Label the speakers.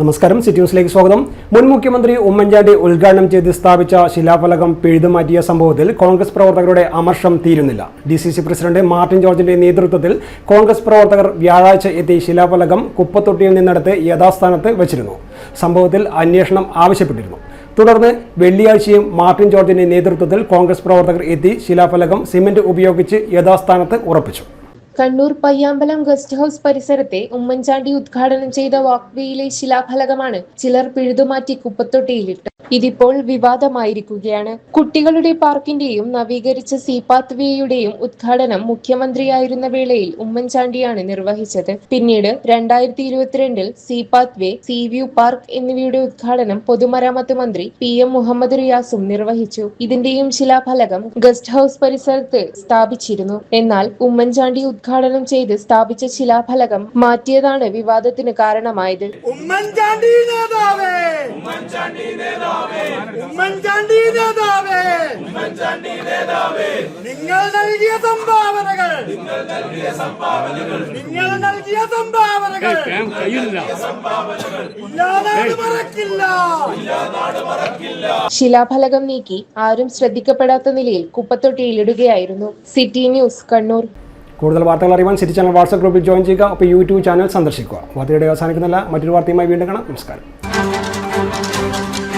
Speaker 1: നമസ്കാരം. സിറ്റി ന്യൂസിലേക്ക് സ്വാഗതം. മുൻ മുഖ്യമന്ത്രി ഉമ്മൻചാണ്ടി ഉദ്ഘാടനം ചെയ്ത് സ്ഥാപിച്ച ശിലാഫലകം പിഴുതുമാറ്റിയ സംഭവത്തിൽ കോൺഗ്രസ് പ്രവർത്തകരുടെ അമർഷം തീരുന്നില്ല. D C C president Martin ജോർജിന്റെ നേതൃത്വത്തിൽ കോൺഗ്രസ് പ്രവർത്തകർ വ്യാഴാഴ്ച എത്തി ശിലാഫലകം കുപ്പത്തൊട്ടിയിൽ നിന്നെടുത്ത് യഥാസ്ഥാനത്ത് വച്ചിരുന്നു. സംഭവത്തിൽ അന്വേഷണം ആവശ്യപ്പെട്ടിരുന്നു. തുടർന്ന് വെള്ളിയാഴ്ചയും മാർട്ടിൻ ജോർജിന്റെ നേതൃത്വത്തിൽ കോൺഗ്രസ് പ്രവർത്തകർ എത്തി ശിലാഫലകം സിമന്റ് ഉപയോഗിച്ച് യഥാസ്ഥാനത്ത് ഉറപ്പിച്ചു.
Speaker 2: കണ്ണൂർ പയ്യാമ്പലം ഗസ്റ്റ് ഹൌസ് പരിസരത്തെ ഉമ്മൻചാണ്ടി ഉദ്ഘാടനം ചെയ്ത വാക്വേയിലെ ശിലാഫലകമാണ് ചിലർ പിഴുതുമാറ്റി കുപ്പത്തൊട്ടിയിലിട്ട് ഇതിപ്പോൾ വിവാദമായിരിക്കുകയാണ്. കുട്ടികളുടെ പാർക്കിന്റെയും നവീകരിച്ച സീപാത്ത് വേയുടെയും ഉദ്ഘാടനം മുഖ്യമന്ത്രിയായിരുന്ന വേളയിൽ ഉമ്മൻചാണ്ടിയാണ് നിർവഹിച്ചത്. പിന്നീട് രണ്ടായിരത്തി ഇരുപത്തിരണ്ടിൽ sea path way sea view park എന്നിവയുടെ ഉദ്ഘാടനം പൊതുമരാമത്ത് മന്ത്രി പി എം മുഹമ്മദ് റിയാസും നിർവഹിച്ചു. ഇതിന്റെയും ശിലാഫലകം ഗസ്റ്റ് ഹൌസ് പരിസരത്ത് സ്ഥാപിച്ചിരുന്നു. എന്നാൽ ഉമ്മൻചാണ്ടി ഉദ്ഘാടനം ചെയ്ത് സ്ഥാപിച്ച ശിലാഫലകം മാറ്റിയതാണ് വിവാദത്തിന് കാരണമായത്.
Speaker 3: ഉമ്മൻചാണ്ടി നേതാവേ ഉമ്മൻചാണ്ടി നേതാവേ. ഉമ്മൻചാണ്ടി നേതാവേ. ഉമ്മൻചാണ്ടി നേതാവേ. നിങ്ങൾ നൽകിയ സംഭാവനകൾ. നിങ്ങൾ നൽകിയ സംഭാവനകൾ. നിങ്ങൾ നൽകിയ സംഭാവനകൾ.
Speaker 2: ശിലാഫലകം നീക്കി ആരും ശ്രദ്ധിക്കപ്പെടാത്ത നിലയിൽ കുപ്പത്തൊട്ടിയിലിടുകയായിരുന്നു സിറ്റി ന്യൂസ് കണ്ണൂർ.
Speaker 1: കൂടുതൽ വാർത്തകൾ അറിയാൻ സിറ്റി ചാനൽ വാട്സ്ആപ്പ് ഗ്രൂപ്പിൽ ജോയിൻ ചെയ്യുക അപ്പോൾ യൂട്യൂബ് ചാനൽ സന്ദർശിക്കുക. വാർത്തയുടെ അവസാനിക്കുന്നില്ല മറ്റൊരു വാർത്തയുമായി വീണ്ടും കാണാം. നമസ്കാരം. thank you